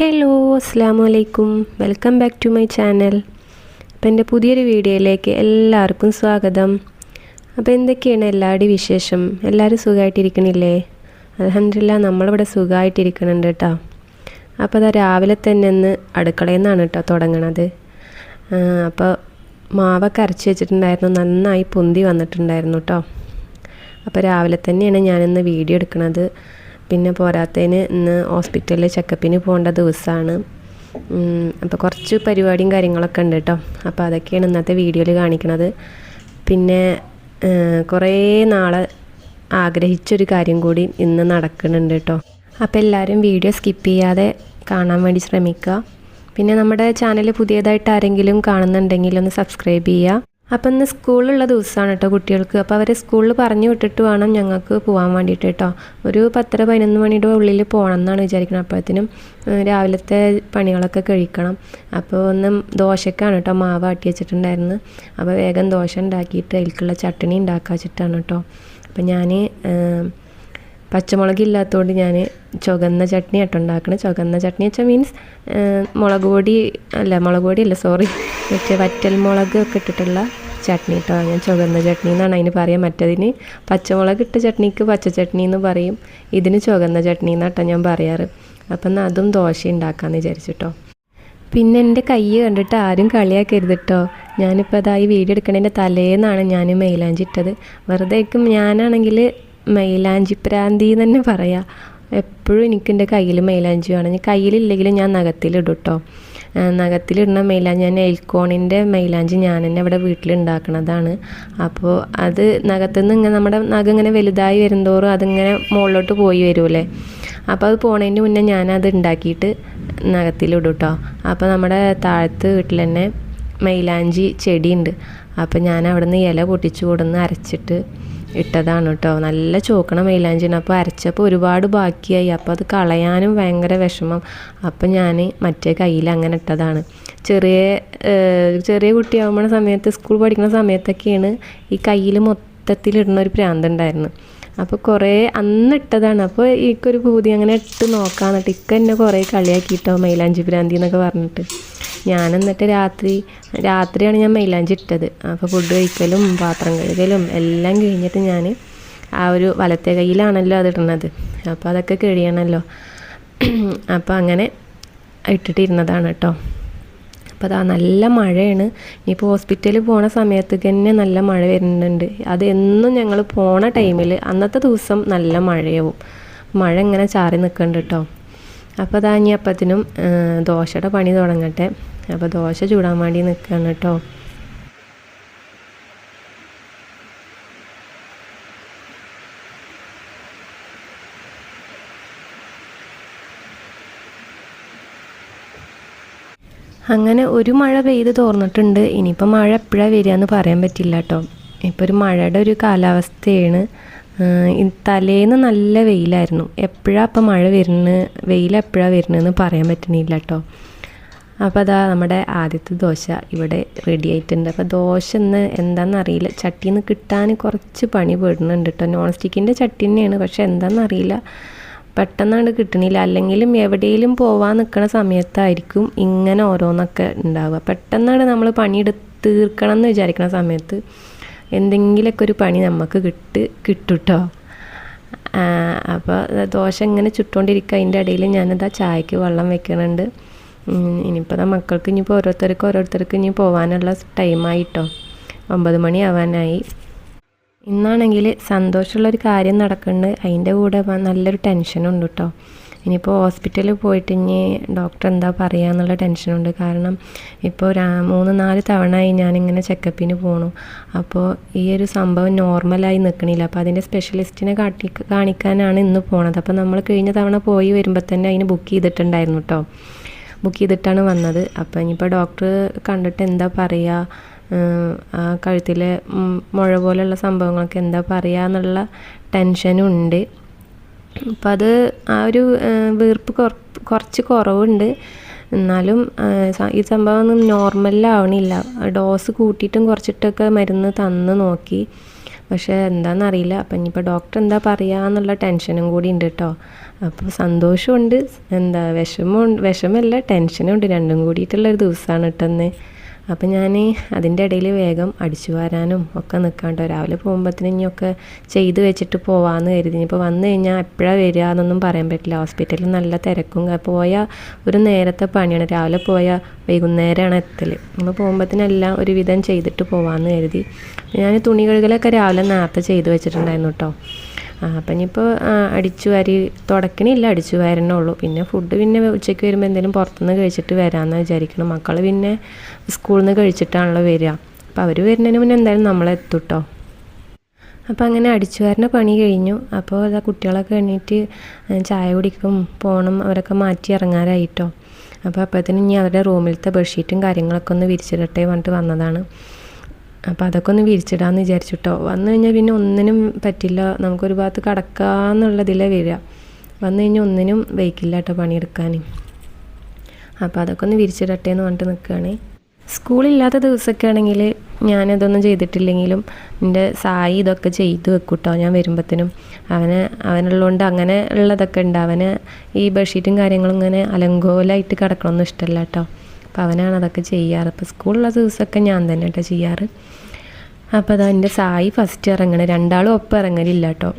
Hello അസ്സാം വലൈക്കും welcome back to my channel അപ്പോൾ എന്റെ പുതിയൊരു വീഡിയോയിലേക്ക് എല്ലാവർക്കും സ്വാഗതം. അപ്പോൾ എന്തൊക്കെയാണ് എല്ലാവരുടെയും വിശേഷം? എല്ലാവരും സുഖമായിട്ടിരിക്കണില്ലേ അലഹമില്ല നമ്മളിവിടെ സുഖമായിട്ടിരിക്കണുണ്ട് കേട്ടോ. അപ്പോൾ അതാ രാവിലെ തന്നെ ഒന്ന് അടുക്കളയിൽ നിന്നാണ് കേട്ടോ തുടങ്ങണത്. അപ്പോൾ മാവൊക്കെ അരച്ച് വെച്ചിട്ടുണ്ടായിരുന്നു. നന്നായി പൊന്തി വന്നിട്ടുണ്ടായിരുന്നു കേട്ടോ. അപ്പോൾ രാവിലെ തന്നെയാണ് ഞാനിന്ന് വീഡിയോ എടുക്കുന്നത് പിന്നെ പോരാത്തതിന് ഇന്ന് ഹോസ്പിറ്റലിൽ ചെക്കപ്പിന് പോകേണ്ട ദിവസമാണ്. അപ്പോൾ കുറച്ച് പരിപാടിയും കാര്യങ്ങളൊക്കെ ഉണ്ട് കേട്ടോ അപ്പോൾ അതൊക്കെയാണ് ഇന്നത്തെ വീഡിയോയിൽ കാണിക്കണത്. പിന്നെ കുറേ നാളെ ആഗ്രഹിച്ചൊരു കാര്യം കൂടി ഇന്ന് നടക്കുന്നുണ്ട് കേട്ടോ അപ്പോൾ എല്ലാവരും വീഡിയോ സ്കിപ്പ് ചെയ്യാതെ കാണാൻ വേണ്ടി ശ്രമിക്കുക. പിന്നെ നമ്മുടെ ചാനൽ പുതിയതായിട്ട് ആരെങ്കിലും കാണുന്നുണ്ടെങ്കിൽ ഒന്ന് സബ്സ്ക്രൈബ് ചെയ്യുക. അപ്പം ഇന്ന് സ്കൂളിലുള്ള ദിവസമാണ് കേട്ടോ കുട്ടികൾക്ക്. അപ്പോൾ അവരെ സ്കൂളിൽ പറഞ്ഞു വിട്ടിട്ട് വേണം ഞങ്ങൾക്ക് പോകാൻ വേണ്ടിയിട്ട് കേട്ടോ. ഒരു പത്തര പതിനൊന്ന് മണിയുടെ ഉള്ളിൽ പോകണം എന്നാണ് വിചാരിക്കുന്നത് അപ്പോഴത്തേനും രാവിലത്തെ പണികളൊക്കെ കഴിക്കണം. അപ്പോൾ ഒന്ന് ദോശക്കാണ് കേട്ടോ മാവ് ആട്ടി വെച്ചിട്ടുണ്ടായിരുന്നു അപ്പോൾ വേഗം ദോശ ഉണ്ടാക്കിയിട്ട് അതിലേക്കുള്ള ചട്ടണി ഉണ്ടാക്കാൻ വെച്ചിട്ടാണ് കേട്ടോ. അപ്പോൾ ഞാൻ പച്ചമുളക് ഇല്ലാത്തതുകൊണ്ട് ഞാൻ ചുവന്ന ചട്നി ആട്ടോ ഉണ്ടാക്കണം ചുവന്ന ചട്നി വെച്ചാൽ മീൻസ് മുളക് പൊടി അല്ല മുളക് പൊടി അല്ല സോറി മറ്റേ വറ്റൽ മുളക് ഒക്കെ ഇട്ടിട്ടുള്ള ചട്നി കേട്ടോ ഞാൻ ചുവന്ന ചട്നി എന്നാണ് അതിന് പറയാം മറ്റതിന് പച്ചമുളക് ഇട്ട ചട്നിക്ക് പച്ച ചട്നി എന്ന് പറയും. ഇതിന് ചുവന്ന ചട്നി എന്നാട്ടോ ഞാൻ പറയാറ്. അപ്പം എന്നാൽ അതും ദോശ ഉണ്ടാക്കാമെന്ന് വിചാരിച്ചിട്ടോ. പിന്നെ എന്റെ കൈ കണ്ടിട്ട് ആരും കളിയാക്കരുത് കേട്ടോ ഞാനിപ്പോൾ അതായി വീഡിയോ എടുക്കണതിന്റെ തലേന്നാണ് ഞാൻ മെയിലാഞ്ചി ഇട്ടത്. വെറുതെ ഞാനാണെങ്കിൽ മൈലാഞ്ചി പ്രാന്തി തന്നെ പറയാം. എപ്പോഴും എനിക്ക് എന്റെ കയ്യിൽ മൈലാഞ്ചി വേണം. കയ്യിലില്ലെങ്കിലും ഞാൻ നഖത്തിലിടും കേട്ടോ നഖത്തിലിടുന്ന മൈലാഞ്ചി ഞാൻ എൽക്കോണിന്റെ മൈലാഞ്ചി ഞാൻ തന്നെ ഇവിടെ വീട്ടിലുണ്ടാക്കണതാണ്. അപ്പോൾ അത് നഖത്തു നിന്ന് ഇങ്ങനെ നമ്മുടെ നഖം ഇങ്ങനെ വലുതായി വരുന്തോറും അതിങ്ങനെ മുകളിലോട്ട് പോയി വരുമല്ലേ? അപ്പോൾ അത് പോണതിന് മുന്നേ ഞാനത് ഉണ്ടാക്കിയിട്ട് നഖത്തിലിടും കേട്ടോ അപ്പോൾ നമ്മുടെ താഴത്ത് വീട്ടിൽ തന്നെ മൈലാഞ്ചി ചെടിയുണ്ട്. അപ്പോൾ ഞാൻ അവിടെ നിന്ന് ഇല പൊട്ടിച്ചു കൊടുന്ന് അരച്ചിട്ട് ഇട്ടതാണ് കേട്ടോ നല്ല ചോക്കണ മൈലാഞ്ചിയാണ്. അപ്പോൾ അരച്ചപ്പോൾ ഒരുപാട് ബാക്കിയായി. അപ്പോൾ അത് കളയാനും ഭയങ്കര വിഷമം. അപ്പം ഞാൻ മറ്റേ കയ്യിൽ അങ്ങനെ ഇട്ടതാണ്. ചെറിയ ചെറിയ കുട്ടിയാകുമ്പോൾ സമയത്ത് സ്കൂൾ പഠിക്കുന്ന സമയത്തൊക്കെയാണ് ഈ കയ്യിൽ മൊത്തത്തിലിടുന്ന ഒരു പ്രാന്തുണ്ടായിരുന്നു അപ്പോൾ കുറേ അന്ന് ഇട്ടതാണ്. അപ്പോൾ എനിക്കൊരു പൂതി. അങ്ങനെ ഇട്ട് നോക്കാന്നിട്ട് ഇക്ക എന്നെ കുറേ കളിയാക്കിയിട്ടോ മൈലാഞ്ചി ഭ്രാന്തി എന്നൊക്കെ പറഞ്ഞിട്ട്. ഞാൻ എന്നിട്ട് രാത്രി രാത്രിയാണ് ഞാൻ മൈലാഞ്ചി ഇട്ടത്. അപ്പോൾ ഫുഡ് കഴിക്കലും പാത്രം കഴുകലും എല്ലാം കഴിഞ്ഞിട്ട് ഞാൻ ആ ഒരു വലത്തെ കയ്യിലാണല്ലോ അത് ഇടുന്നത് അപ്പോൾ അതൊക്കെ കഴിയണമല്ലോ അപ്പോൾ അങ്ങനെ ഇട്ടിട്ടിരുന്നതാണ് കേട്ടോ അപ്പോൾ അതാ നല്ല മഴയാണ്. ഇനിയിപ്പോൾ ഹോസ്പിറ്റലിൽ പോണ സമയത്ത് തന്നെ നല്ല മഴ വരുന്നുണ്ട്. അതെന്നും ഞങ്ങൾ പോണ ടൈമിൽ അന്നത്തെ ദിവസം നല്ല മഴയാവും. മഴ ഇങ്ങനെ ചാറി നിൽക്കുന്നുണ്ട് കേട്ടോ അപ്പോൾ അതാ ഇനി അപ്പത്തിനും ദോശയുടെ പണി തുടങ്ങട്ടെ. അപ്പോൾ ദോശ ചൂടാൻ വേണ്ടി നിൽക്കുകയാണ് കേട്ടോ അങ്ങനെ ഒരു മഴ പെയ്ത് തോർന്നിട്ടുണ്ട്. ഇനിയിപ്പോൾ മഴ എപ്പോഴാണ് വരിക എന്ന് പറയാൻ പറ്റില്ല കേട്ടോ ഇപ്പോൾ ഒരു മഴയുടെ ഒരു കാലാവസ്ഥയാണ്. തലേന്ന് നല്ല വെയിലായിരുന്നു. എപ്പോഴാണ് അപ്പം മഴ വരുന്നത്? വെയിൽ എപ്പോഴാണ് വരുന്നതെന്ന് പറയാൻ പറ്റുന്നില്ല കേട്ടോ അപ്പോൾ അതാ നമ്മുടെ ആദ്യത്തെ ദോശ ഇവിടെ റെഡി ആയിട്ടുണ്ട്. അപ്പോൾ ദോശ എന്ന് എന്താണെന്നറിയില്ല ചട്ടിയിൽ നിന്ന് കിട്ടാൻ കുറച്ച് പണി പെടുന്നുണ്ട് കേട്ടോ നോൺ സ്റ്റിക്കിന്റെ ചട്ടി തന്നെയാണ് പക്ഷെ എന്താണെന്നറിയില്ല പെട്ടെന്നാണ് കിട്ടണില്ല. അല്ലെങ്കിലും എവിടെയെങ്കിലും പോവാൻ നിൽക്കുന്ന സമയത്തായിരിക്കും ഇങ്ങനെ ഓരോന്നൊക്കെ ഉണ്ടാവുക. പെട്ടെന്നാണ് നമ്മൾ പണിയെടുത്ത് തീർക്കണം എന്ന് വിചാരിക്കുന്ന സമയത്ത് എന്തെങ്കിലുമൊക്കെ ഒരു പണി നമുക്ക് കിട്ട് കിട്ടുട്ടോ? അപ്പോൾ ദോശ ഇങ്ങനെ ചുട്ടുകൊണ്ടിരിക്കുക അതിന്റെ ഇടയിൽ ഞാനിതാ ചായക്ക് വെള്ളം വെക്കുന്നുണ്ട് ഇനിയിപ്പോൾ മക്കൾക്ക് ഇനിയിപ്പോൾ ഓരോരുത്തർക്ക് ഓരോരുത്തർക്ക് ഇനി പോകാനുള്ള ടൈമായിട്ടോ ഒമ്പത് മണി ആവാനായി. ഇന്നാണെങ്കിൽ സന്തോഷമുള്ളൊരു കാര്യം നടക്കുന്നുണ്ട്. അതിന്റെ കൂടെ നല്ലൊരു ടെൻഷനുണ്ട് കേട്ടോ ഇനിയിപ്പോൾ ഹോസ്പിറ്റലിൽ പോയിട്ട് ഇനി ഡോക്ടർ എന്താ പറയുക എന്നുള്ള ടെൻഷനുണ്ട് കാരണം ഇപ്പോൾ മൂന്ന് നാല് തവണയായി ഞാനിങ്ങനെ ചെക്കപ്പിന് പോണു. അപ്പോൾ ഈ ഒരു സംഭവം നോർമലായി നിൽക്കണില്ല അപ്പോൾ അതിന്റെ സ്പെഷ്യലിസ്റ്റിനെ കാട്ടി കാണിക്കാനാണ് ഇന്ന് പോണത്. അപ്പോൾ നമ്മൾ കഴിഞ്ഞ തവണ പോയി വരുമ്പോൾ തന്നെ അതിന് ബുക്ക് ചെയ്തിട്ടുണ്ടായിരുന്നു കേട്ടോ ബുക്ക് ചെയ്തിട്ടാണ് വന്നത്. അപ്പോൾ ഇനിയിപ്പോൾ ഡോക്ടർ കണ്ടിട്ട് എന്താ പറയുക ആ കഴുത്തിലെ മുഴ പോലെയുള്ള സംഭവങ്ങളൊക്കെ എന്താ പറയുക എന്നുള്ള ടെൻഷനും ഉണ്ട്. അപ്പം അത് ആ ഒരു വീർപ്പ് കുറച്ച് കുറവുണ്ട്. എന്നാലും ഈ സംഭവം ഒന്നും നോർമലാവണില്ല ഡോസ് കൂട്ടിയിട്ടും കുറച്ചിട്ടൊക്കെ മരുന്ന് തന്ന് നോക്കി. പക്ഷേ എന്താണെന്നറിയില്ല അപ്പം ഇനിയിപ്പോൾ ഡോക്ടർ എന്താ പറയുക എന്നുള്ള ടെൻഷനും കൂടി ഉണ്ട് കേട്ടോ അപ്പോൾ സന്തോഷമുണ്ട് എന്താ വിഷമമുണ്ട് വിഷമല്ല ടെൻഷനും ഉണ്ട്. രണ്ടും കൂടിയിട്ടുള്ളൊരു ദിവസമാണ് കേട്ടെന്ന് അപ്പം ഞാൻ അതിന്റെ ഇടയിൽ വേഗം അടിച്ചു വാരാനും ഒക്കെ നിൽക്കാണ്ടോ രാവിലെ പോകുമ്പോഴത്തേനും ഇനിയൊക്കെ ചെയ്ത് വെച്ചിട്ട് പോവാമെന്ന് കരുതി. ഇനിയിപ്പോൾ വന്നു കഴിഞ്ഞാൽ എപ്പോഴാണ് വരിക എന്നൊന്നും പറയാൻ പറ്റില്ല. ഹോസ്പിറ്റലിൽ നല്ല തിരക്കും. പോയാൽ ഒരു നേരത്തെ പണിയാണ്. രാവിലെ പോയാൽ വൈകുന്നേരമാണ് എത്തൽ അപ്പോൾ പോകുമ്പോഴത്തേനെല്ലാം ഒരുവിധം ചെയ്തിട്ട് പോവാമെന്ന് കരുതി. ഞാൻ തുണി കഴുകലൊക്കെ രാവിലെ നേരത്തെ ചെയ്ത് വെച്ചിട്ടുണ്ടായിരുന്നു കേട്ടോ അപ്പം ഇനിയിപ്പോൾ അടിച്ചു വാരി തുടക്കണില്ല അടിച്ചു വാരണേ ഉള്ളൂ. പിന്നെ ഫുഡ് പിന്നെ ഉച്ചയ്ക്ക് വരുമ്പോൾ എന്തെങ്കിലും പുറത്തുനിന്ന് കഴിച്ചിട്ട് വരാമെന്ന് വിചാരിക്കണം മക്കൾ പിന്നെ സ്കൂളിൽ നിന്ന് കഴിച്ചിട്ടാണല്ലോ വരിക അപ്പോൾ അവർ വരുന്നതിന് മുന്നേ എന്തായാലും നമ്മളെത്തുട്ടോ അപ്പോൾ അങ്ങനെ അടിച്ചു വാരുന്ന പണി കഴിഞ്ഞു. അപ്പോൾ അതാ കുട്ടികളൊക്കെ എണ്ണീറ്റ് ചായ കുടിക്കും പോകണം അവരൊക്കെ മാറ്റി ഇറങ്ങാനായിട്ടോ. അപ്പോൾ അപ്പോഴത്തേനും ഇനി അവരുടെ റൂമിലത്തെ ബെഡ്ഷീറ്റും കാര്യങ്ങളൊക്കെ ഒന്ന് വിരിച്ചിടട്ടെ പറഞ്ഞിട്ട് വന്നതാണ്. അപ്പോൾ അതൊക്കെ ഒന്ന് വിരിച്ചിടാമെന്ന് വിചാരിച്ചു കേട്ടോ വന്നു കഴിഞ്ഞാൽ പിന്നെ ഒന്നിനും പറ്റില്ല. നമുക്കൊരു ഭാഗത്ത് കടക്കാന്നുള്ളതിലേ വരിക. വന്നു കഴിഞ്ഞാൽ ഒന്നിനും വയ്ക്കില്ല കേട്ടോ പണിയെടുക്കാൻ അപ്പോൾ അതൊക്കെ ഒന്ന് വിരിച്ചിടട്ടെ എന്ന് പറഞ്ഞിട്ട് നിൽക്കുകയാണ് സ്കൂളില്ലാത്ത ദിവസമൊക്കെ ആണെങ്കിൽ ഞാനതൊന്നും ചെയ്തിട്ടില്ലെങ്കിലും എന്റെ സായി ഇതൊക്കെ ചെയ്ത് വെക്കും കേട്ടോ ഞാൻ വരുമ്പോഴത്തേനും അവന് അവനുള്ളതുകൊണ്ട് അങ്ങനെ ഉള്ളതൊക്കെ ഉണ്ട്. അവന് ഈ ബെഡ്ഷീറ്റും കാര്യങ്ങളും ഇങ്ങനെ അലങ്കോലായിട്ട് കിടക്കണമൊന്നും ഇഷ്ടമല്ല കേട്ടോ അപ്പോൾ അവനാണ് അതൊക്കെ ചെയ്യാറ്. അപ്പോൾ സ്കൂളുള്ള ദിവസമൊക്കെ ഞാൻ തന്നെ കേട്ടോ ചെയ്യാറ്. അപ്പോൾ അതാ എന്റെ സായി ഫസ്റ്റ് ഇറങ്ങണ. രണ്ടാളും ഒപ്പം ഇറങ്ങലില്ല കേട്ടോ.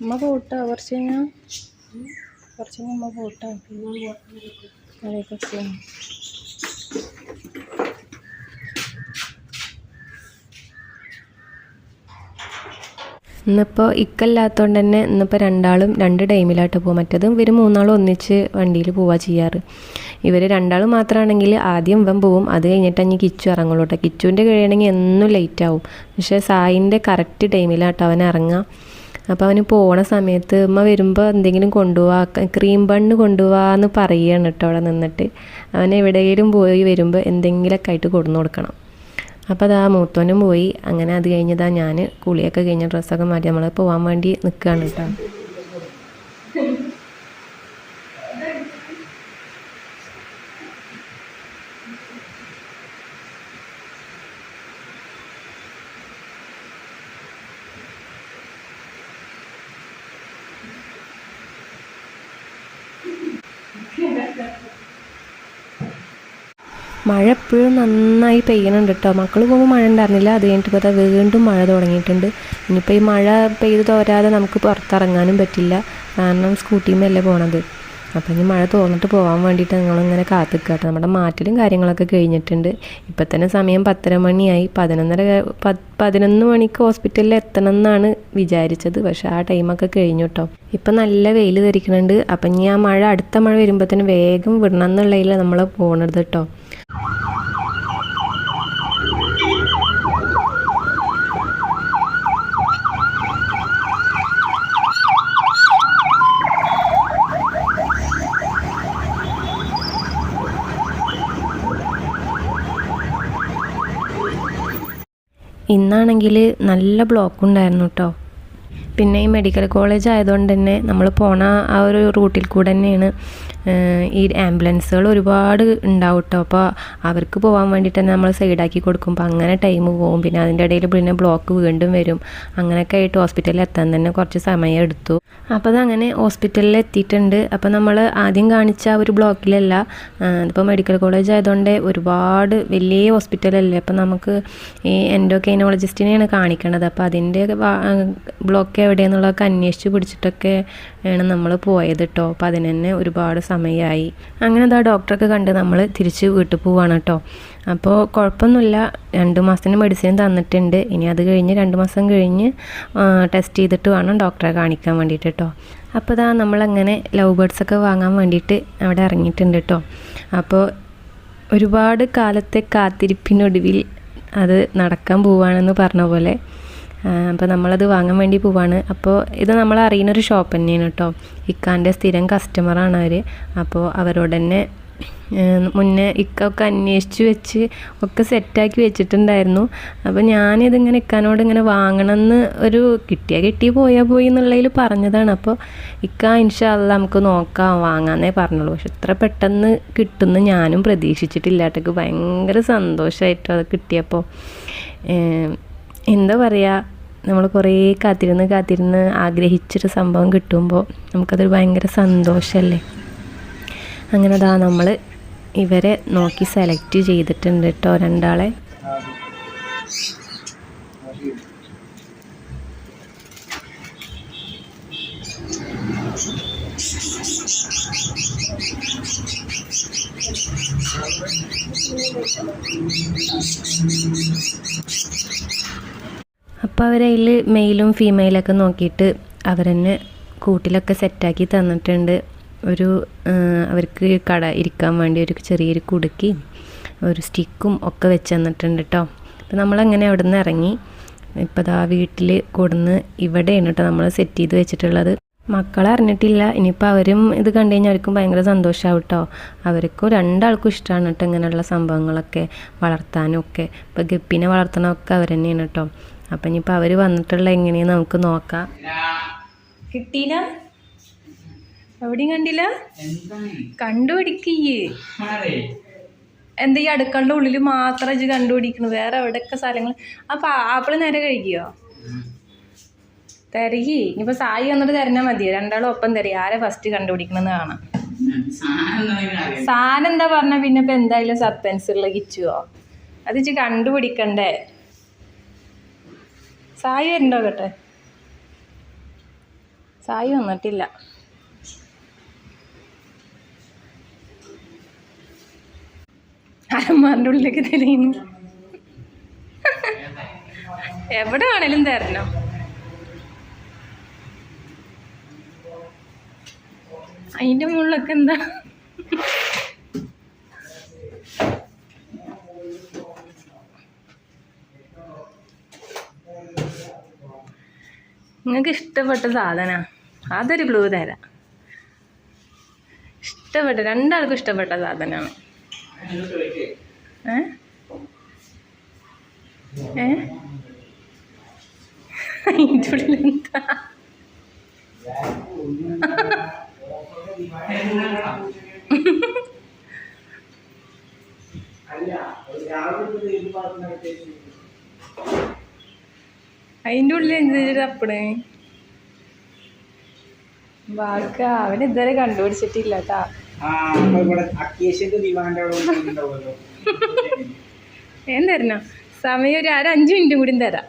അമ്മ പോട്ടോ? കുറച്ച് കഴിഞ്ഞാൽ കുറച്ച് കഴിഞ്ഞാൽ അമ്മ പോട്ടോ ഇന്നിപ്പോൾ ഇക്കല്ലാത്തതുകൊണ്ട് തന്നെ ഇന്നിപ്പോൾ രണ്ടാളും രണ്ട് ടൈമിലായിട്ട് പോകും മറ്റേതും ഇവർ മൂന്നാളും ഒന്നിച്ച് വണ്ടിയിൽ പോവുക ചെയ്യാറ്. ഇവർ രണ്ടാളും മാത്രമാണെങ്കിൽ ആദ്യം ഇവൻ പോവും അത് കഴിഞ്ഞിട്ട് അഞ്ഞ് കിച്ചു ഇറങ്ങുള്ളൂ കേട്ടോ കിച്ചുവിന്റെ കഴിയണമെങ്കിൽ എന്നും ലേറ്റ് ആവും. പക്ഷേ സായിന്റെ കറക്റ്റ് ടൈമിലാട്ടോ അവൻ ഇറങ്ങുക അപ്പോൾ അവന് പോണ സമയത്ത് ഉമ്മ വരുമ്പോൾ എന്തെങ്കിലും കൊണ്ടുപോവാ ക്രീം ബണ്ണ് കൊണ്ടുപോവാന്ന് പറയുകയാണ് കേട്ടോ അവിടെ നിന്നിട്ട്. അവൻ എവിടെയെങ്കിലും പോയി വരുമ്പോൾ എന്തെങ്കിലുമൊക്കെ ആയിട്ട് കൊടുന്നു കൊടുക്കണം. അപ്പോൾ അതാ മൂത്തോനും പോയി. അങ്ങനെ അത് കഴിഞ്ഞതാ ഞാൻ കുളിയൊക്കെ കഴിഞ്ഞ ഡ്രസ്സൊക്കെ മാറ്റി. നമ്മൾ പോകാൻ വേണ്ടി നിൽക്കുകയാണ് കേട്ടോ. മഴ എപ്പോഴും നന്നായി പെയ്യണുണ്ട് കേട്ടോ മക്കൾ പോകുമ്പോൾ മഴ ഉണ്ടായിരുന്നില്ല. അത് കഴിഞ്ഞിട്ട് ഇപ്പോൾ വീണ്ടും മഴ തുടങ്ങിയിട്ടുണ്ട്. ഇനിയിപ്പോൾ ഈ മഴ പെയ്ത് തോരാതെ നമുക്ക് പുറത്തിറങ്ങാനും പറ്റില്ല. കാരണം സ്കൂട്ടിയുമല്ലേ പോണത്. അപ്പം ഇനി മഴ തോന്നിട്ട് പോകാൻ വേണ്ടിയിട്ട് നിങ്ങളിങ്ങനെ കേട്ടോ നമ്മുടെ മാറ്റലും കാര്യങ്ങളൊക്കെ കഴിഞ്ഞിട്ടുണ്ട്. ഇപ്പം തന്നെ സമയം പത്തര മണിയായി. പതിനൊന്നര പതിനൊന്ന് മണിക്ക് ഹോസ്പിറ്റലിൽ എത്തണം എന്നാണ് വിചാരിച്ചത്. പക്ഷേ ആ ടൈമൊക്കെ കഴിഞ്ഞു കേട്ടോ ഇപ്പം നല്ല വെയിൽ ധരിക്കുന്നുണ്ട് അപ്പം ഇനി ആ മഴ അടുത്ത മഴ വരുമ്പോഴത്തേനും വേഗം വിടണം എന്നുള്ളതിൽ നമ്മൾ പോകണത് കേട്ടോ ഇന്നാണെങ്കിൽ നല്ല ബ്ലോക്ക് ഉണ്ടായിരുന്നു കേട്ടോ പിന്നെ ഈ മെഡിക്കൽ കോളേജ് ആയതുകൊണ്ട് തന്നെ നമ്മൾ പോണ ആ ഒരു റൂട്ടിൽ കൂടെ തന്നെയാണ് ഈ ആംബുലൻസുകൾ ഒരുപാട് ഉണ്ടാവും കേട്ടോ അപ്പോൾ അവർക്ക് പോകാൻ വേണ്ടിയിട്ട് തന്നെ നമ്മൾ സൈഡാക്കി കൊടുക്കും അപ്പോൾ അങ്ങനെ ടൈം പോകും പിന്നെ അതിന്റെ ഇടയിൽ പിന്നെ ബ്ലോക്ക് വീണ്ടും വരും. അങ്ങനെയൊക്കെ ആയിട്ട് ഹോസ്പിറ്റലിൽ എത്താൻ തന്നെ കുറച്ച് സമയം എടുത്തു. അപ്പോൾ അതങ്ങനെ ഹോസ്പിറ്റലിൽ എത്തിയിട്ടുണ്ട്. അപ്പോൾ നമ്മൾ ആദ്യം കാണിച്ച ഒരു ബ്ലോക്കിലല്ല ഇപ്പോൾ മെഡിക്കൽ കോളേജ് ആയതുകൊണ്ട് ഒരുപാട് വലിയ ഹോസ്പിറ്റലല്ലേ അപ്പോൾ നമുക്ക് ഈ എൻഡോകൈനോളജിസ്റ്റിനെയാണ് കാണിക്കണത്. അപ്പോൾ അതിന്റെ ബ്ലോക്ക് എവിടെയെന്നുള്ളതൊക്കെ അന്വേഷിച്ച് പിടിച്ചിട്ടൊക്കെ ആണ് നമ്മൾ പോയത് കേട്ടോ അപ്പോൾ അതിന് തന്നെ ഒരുപാട് സമയമായി അങ്ങനെ അതാ ഡോക്ടറൊക്കെ കണ്ട് നമ്മൾ തിരിച്ച് വീട്ടിൽ പോവാണ് കേട്ടോ അപ്പോൾ കുഴപ്പമൊന്നുമില്ല. രണ്ട് മാസത്തിന് മെഡിസിൻ തന്നിട്ടുണ്ട്. ഇനി അത് കഴിഞ്ഞ് രണ്ട് മാസം കഴിഞ്ഞ് ടെസ്റ്റ് ചെയ്തിട്ട് വേണം ഡോക്ടറെ കാണിക്കാൻ വേണ്ടിയിട്ട് കേട്ടോ അപ്പോൾ ഇതാ നമ്മളങ്ങനെ ലവ് ബേർഡ്സൊക്കെ വാങ്ങാൻ വേണ്ടിയിട്ട് അവിടെ ഇറങ്ങിയിട്ടുണ്ട് കേട്ടോ അപ്പോൾ ഒരുപാട് കാലത്തെ കാത്തിരിപ്പിനൊടുവിൽ അത് നടക്കാൻ പോവുകയാണെന്ന് പറഞ്ഞ പോലെ അപ്പോൾ നമ്മളത് വാങ്ങാൻ വേണ്ടി പോവാണ്. അപ്പോൾ ഇത് നമ്മൾ അറിയുന്നൊരു ഷോപ്പ് തന്നെയാണ് കേട്ടോ ഇക്കാന്റെ സ്ഥിരം കസ്റ്റമറാണ് അവർ അപ്പോൾ അവരോട് തന്നെ മുന്നേ ഇക്കൊക്കെ അന്വേഷിച്ച് വെച്ച് ഒക്കെ സെറ്റാക്കി വെച്ചിട്ടുണ്ടായിരുന്നു. അപ്പോൾ ഞാനിതിങ്ങനെ ഇക്കാനോട് ഇങ്ങനെ വാങ്ങണമെന്ന് ഒരു കിട്ടിയാൽ കിട്ടി പോയാൽ പോയി എന്നുള്ളതിൽ പറഞ്ഞതാണ്. അപ്പോൾ ഇക്ക ഇൻഷാല്ല നമുക്ക് നോക്കാം വാങ്ങാന്നേ പറഞ്ഞുള്ളൂ പക്ഷെ ഇത്ര പെട്ടെന്ന് കിട്ടുമെന്ന് ഞാനും പ്രതീക്ഷിച്ചിട്ടില്ല. ഭയങ്കര സന്തോഷമായിട്ടോ അത് കിട്ടിയപ്പോൾ എന്താ പറയുക നമ്മൾ കുറേ കാത്തിരുന്ന് കാത്തിരുന്ന് ആഗ്രഹിച്ചൊരു സംഭവം കിട്ടുമ്പോൾ നമുക്കതൊരു ഭയങ്കര സന്തോഷമല്ലേ അങ്ങനെ അതാ നമ്മൾ ഇവരെ നോക്കി സെലക്ട് ചെയ്തിട്ടുണ്ട് കേട്ടോ രണ്ടാളെ. അപ്പോൾ അവരതിൽ മെയിലും ഫീമെയിലൊക്കെ നോക്കിയിട്ട് അവരെന്നെ കൂട്ടിലൊക്കെ സെറ്റാക്കി തന്നിട്ടുണ്ട്. ഒരു അവർക്ക് കട ഇരിക്കാൻ വേണ്ടി ഒരു ചെറിയൊരു കുടുക്കി ഒരു സ്റ്റിക്കും ഒക്കെ വെച്ച് തന്നിട്ടുണ്ട് കേട്ടോ അപ്പോൾ നമ്മളങ്ങനെ അവിടെ നിന്ന് ഇറങ്ങി. ഇപ്പോൾ ദാ വീട്ടിൽ കൊടുന്ന് ഇവിടെയാണ് കേട്ടോ നമ്മൾ സെറ്റ് ചെയ്ത് വെച്ചിട്ടുള്ളത്. മക്കളെ അറിഞ്ഞിട്ടില്ല. ഇനിയിപ്പോൾ അവരും ഇത് കണ്ടു കഴിഞ്ഞാൽ അവർക്കും ഭയങ്കര സന്തോഷമാവും കേട്ടോ അവർക്കും രണ്ടാൾക്കും ഇഷ്ടമാണ് കേട്ടോ ഇങ്ങനെയുള്ള സംഭവങ്ങളൊക്കെ വളർത്താനും ഒക്കെ. ഇപ്പോൾ ഗപ്പിനെ വളർത്തണമൊക്കെ അവർ തന്നെയാണ് കേട്ടോ അപ്പം ഇനിയിപ്പോൾ അവർ വന്നിട്ടുള്ള എങ്ങനെയെന്ന് നമുക്ക് നോക്കാം. കിട്ടിയില്ല എവിടെയും കണ്ടില്ല? കണ്ടുപിടിക്കയ്യേ എന്താ ഈ അടുക്കളുടെ ഉള്ളിൽ മാത്രം ഇത് കണ്ടുപിടിക്കണു വേറെ എവിടെയൊക്കെ സ്ഥലങ്ങൾ അപ്പം ആപ്പിൾ നേരെ കഴിക്കുമോ തിരകി. ഇനിയിപ്പോൾ സായി വന്നിട്ട് തരഞ്ഞാൽ മതിയോ? രണ്ടാളും ഒപ്പം തരകി ആരെ ഫസ്റ്റ് കണ്ടുപിടിക്കണമെന്ന് കാണാം. സാധനം എന്താ പറഞ്ഞ? പിന്നെ ഇപ്പം എന്തായാലും സസ്പെൻസ് ഉള്ള കിച്ചുവോ? അത് ഇച്ച് കണ്ടുപിടിക്കണ്ടേ? സായി വരണ്ടോ കേട്ടെ? സായി വന്നിട്ടില്ല. അലമാറിന്റെ ഉള്ളിലേക്ക് തെളിയുന്നു. എവിടെ ആണേലും തരണം. അതിന്റെ മുകളിലൊക്കെ എന്താ? നിങ്ങൾക്ക് ഇഷ്ടപ്പെട്ട സാധന. അതൊരു ബ്ലൂ തരാം. ഇഷ്ടപ്പെട്ട രണ്ടാൾക്കും ഇഷ്ടപ്പെട്ട സാധനമാണ് ഏ? ഏ? അതിന്റെ ഉള്ളിൽ എന്താ? അതിന്റെ ഉള്ളിൽ എന്ത് തപ്പണ്? വാക്ക അവൻ ഇതുവരെ കണ്ടുപിടിച്ചിട്ടില്ല കേട്ടാ സമയം ഒരു അര അഞ്ച് മിനിറ്റ് കൂടി തരാം.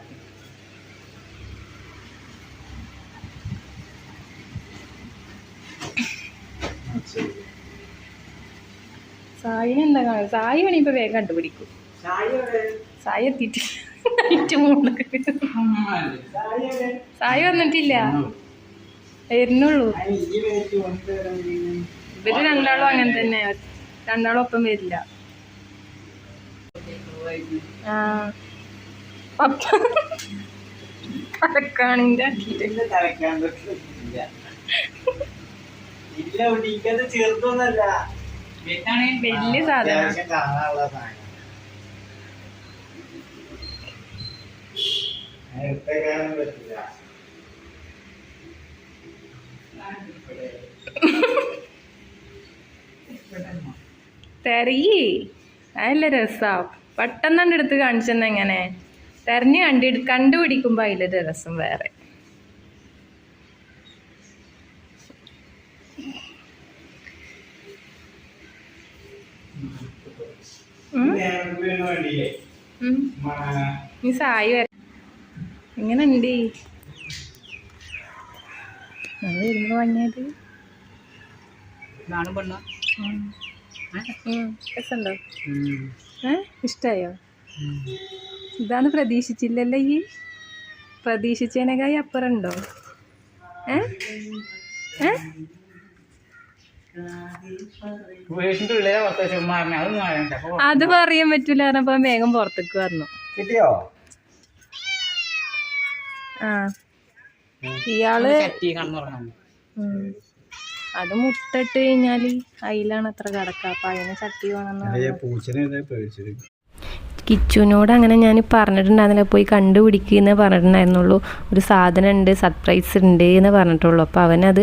സായിനെന്താ കാണുക സായി വേണി ഇപ്പൊ വേഗം കണ്ടുപിടിക്കും? സായി എത്തിയിട്ട് സായി വന്നിട്ടില്ല. വരുന്നുള്ളൂ. ഇവർ രണ്ടാളും അങ്ങനെ തന്നെ. രണ്ടാളും ഒപ്പം വരില്ല. വലിയ സാധനം ഇതിന്റെ തലക്കാൻ പറ്റില്ല. ഇല്ല ഇവിടെ ഇങ്ങനത്തെ ചെറുതൊന്നല്ല വലിയ സാധനം അത്യാവശ്യം കാണാനുള്ള രസാ. പെട്ടെന്ന് പറ്റില്ല രസാ എടുത്ത് കാണിച്ചെന്ന എങ്ങനെ? തെരഞ്ഞ് കണ്ടി കണ്ടുപിടിക്കുമ്പോ അതിലൊരു രസം വേറെ. നീ സായി വര. എങ്ങനെ ഉണ്ട് നമ്മൾ വരുമ്പോ വാങ്ങിയത് രസമുണ്ടോ? ഏ? ഇഷ്ടായോ? ഇതാണ് പ്രതീക്ഷിച്ചില്ലല്ലോ ഈ? പ്രതീക്ഷിച്ചതിനേക്കായി അപ്പുറം ഉണ്ടോ ഏ? അത് പറയാൻ പറ്റൂല പറഞ്ഞപ്പോ വേഗം പുറത്തേക്ക് വന്നു. കിട്ടിയോ? ഇയാൾ അത് മുട്ടിട്ട് കഴിഞ്ഞാൽ അതിലാണ് അത്ര കിടക്ക. അപ്പൊ അതിന് ചട്ടി കിച്ചുവിനോട് അങ്ങനെ ഞാൻ പറഞ്ഞിട്ടുണ്ടായിരുന്നില്ല. പോയി കണ്ടുപിടിക്കുന്നേ പറഞ്ഞിട്ടുണ്ടായിരുന്നുള്ളൂ. ഒരു സാധനം ഉണ്ട് സർപ്രൈസ് ഉണ്ട് എന്ന് പറഞ്ഞിട്ടുള്ളൂ. അപ്പോൾ അവനത്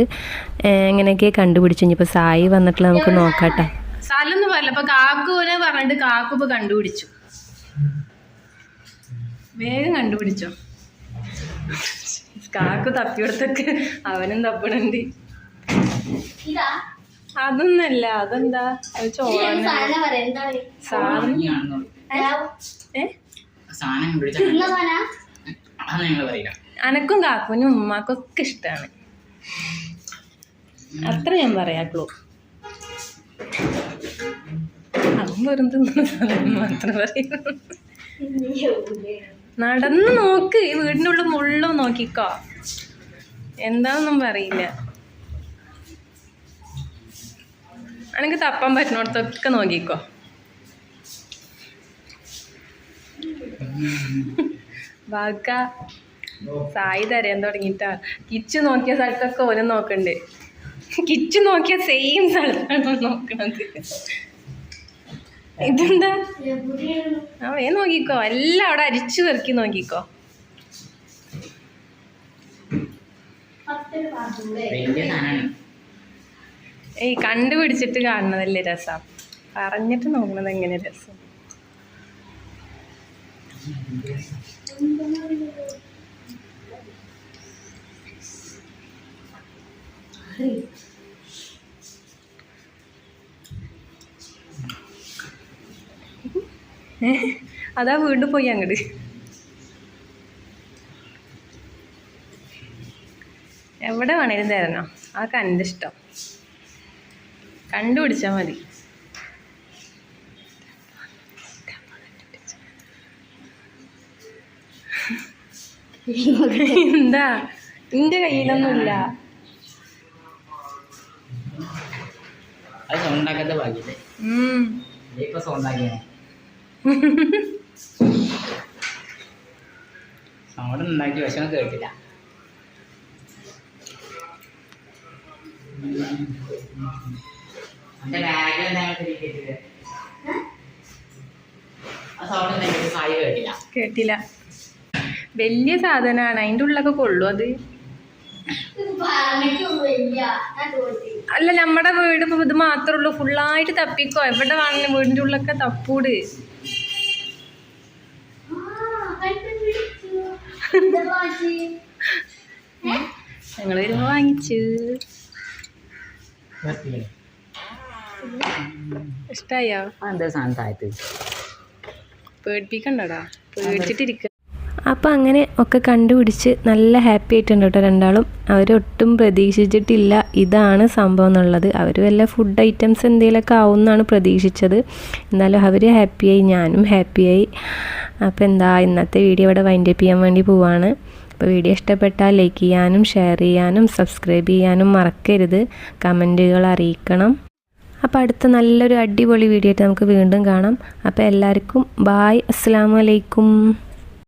എങ്ങനെയൊക്കെ കണ്ടുപിടിച്ചു. ഇനിയിപ്പോൾ സായി വന്നിട്ടുള്ള നമുക്ക് നോക്കാട്ടോ. സ്ഥലമൊന്നും പറയില്ല. അപ്പോൾ കാക്കുവിനെ പറഞ്ഞിട്ട് കാക്കു കണ്ടുപിടിച്ചു. വേഗം കണ്ടുപിടിച്ചോ. കാക്കു തപ്പിയെടുത്തൊക്കെ അവനും തപ്പിടണ്ടി അതൊന്നല്ല അതെന്താ? പറയുക അനക്കും കാക്കുനും ഉമ്മാക്കും ഒക്കെ ഇഷ്ടമാണ് അത്ര ഞാൻ പറയാക്കുള്ളൂ അതും വെറും തിന്നുന്ന സാധനം മാത്രം പറയും. നടന്ന് നോക്ക്. ഈ വീടിന്റെ ഉള്ളിൽ മുള്ളും നോക്കിക്കോ. എന്താണെന്നും പറയില്ല. അനക്ക് തപ്പാൻ പറ്റുന്നിടത്തൊക്കെ നോക്കിക്കോ. ബാക്ക സായി തരാൻ തുടങ്ങിട്ടാ. കിച്ച് നോക്കിയ സ്ഥലത്തൊക്കെ ഓരോ നോക്കണ്ട്. കിച്ച് നോക്കിയ സെയിം സ്ഥലത്താണ് നോക്കണത്. ഇതെന്താ? ആ വേ നോക്കിക്കോ. എല്ലാം അവിടെ അരിച്ചു പെറുക്കി നോക്കിക്കോ. ഏയ് കണ്ടുപിടിച്ചിട്ട് കാണുന്നതല്ലേ രസം. പറഞ്ഞിട്ട് നോക്കുന്നത് എങ്ങനെ രസം. ഏ? അതാ വീണ്ടും പോയി അങ്ങോട്ട് എവിടെ വേണേലും തരണം. ആ കണ്ട ഇഷ്ടം. കണ്ടുപിടിച്ചാൽ മതി. എന്താ? നിന്റെ കയ്യിലൊന്നുമില്ല. അത് സൗണ്ടാക്കാത്ത ഭാഗ്യല്ലേ? ഉം. ഇപ്പൊ സൗണ്ടാക്കിയാണ് സൗണ്ട് ഉണ്ടാക്കി പക്ഷെ കേട്ടില്ല. എന്റെ കേട്ടില്ല. കേട്ടില്ല. വലിയ സാധനമാണ് അതിന്റെ ഉള്ളൊക്കെ കൊള്ളു അത്. അല്ല നമ്മടെ വീട് ഇപ്പൊ ഇത് മാത്രമേ ഉള്ളൂ. ഫുള്ളായിട്ട് തപ്പിക്കോ? എവിടെ വേണം വീടിന്റെ ഉള്ളൊക്കെ തപ്പൂട് ആ കണ്ടുപിടിച്ചു എന്താ വാശി? ഏ? ഞങ്ങൾ വരുമ്പോ വാങ്ങിച്ചു. ഇഷ്ടായോ? എന്താ സാധനം താഴത്ത് പേടിപ്പിക്കണ്ടടാ. പേടിച്ചിട്ടിരിക്ക. അപ്പോൾ അങ്ങനെ ഒക്കെ കണ്ടുപിടിച്ച് നല്ല ഹാപ്പി ആയിട്ടുണ്ട് കേട്ടോ രണ്ടാളും. അവരൊട്ടും പ്രതീക്ഷിച്ചിട്ടില്ല. ഇതാണ് സംഭവം എന്നുള്ളത്. അവർ വല്ല ഫുഡ് ഐറ്റംസ് എന്തെങ്കിലുമൊക്കെ ആവും എന്നാണ് പ്രതീക്ഷിച്ചത്. എന്നാലും അവർ ഹാപ്പിയായി ഞാനും ഹാപ്പിയായി അപ്പോൾ എന്താ ഇന്നത്തെ വീഡിയോ ഇവിടെ വൈൻഡപ്പ് ചെയ്യാൻ വേണ്ടി പോവാണ്. അപ്പോൾ വീഡിയോ ഇഷ്ടപ്പെട്ടാൽ ലൈക്ക് ചെയ്യാനും ഷെയർ ചെയ്യാനും സബ്സ്ക്രൈബ് ചെയ്യാനും മറക്കരുത്. കമന്റുകൾ അറിയിക്കണം. അപ്പോൾ അടുത്ത നല്ലൊരു അടിപൊളി വീഡിയോ ആയിട്ട് നമുക്ക് വീണ്ടും കാണാം. അപ്പോൾ എല്ലാവർക്കും ബായ് അസ്സാം വലൈക്കും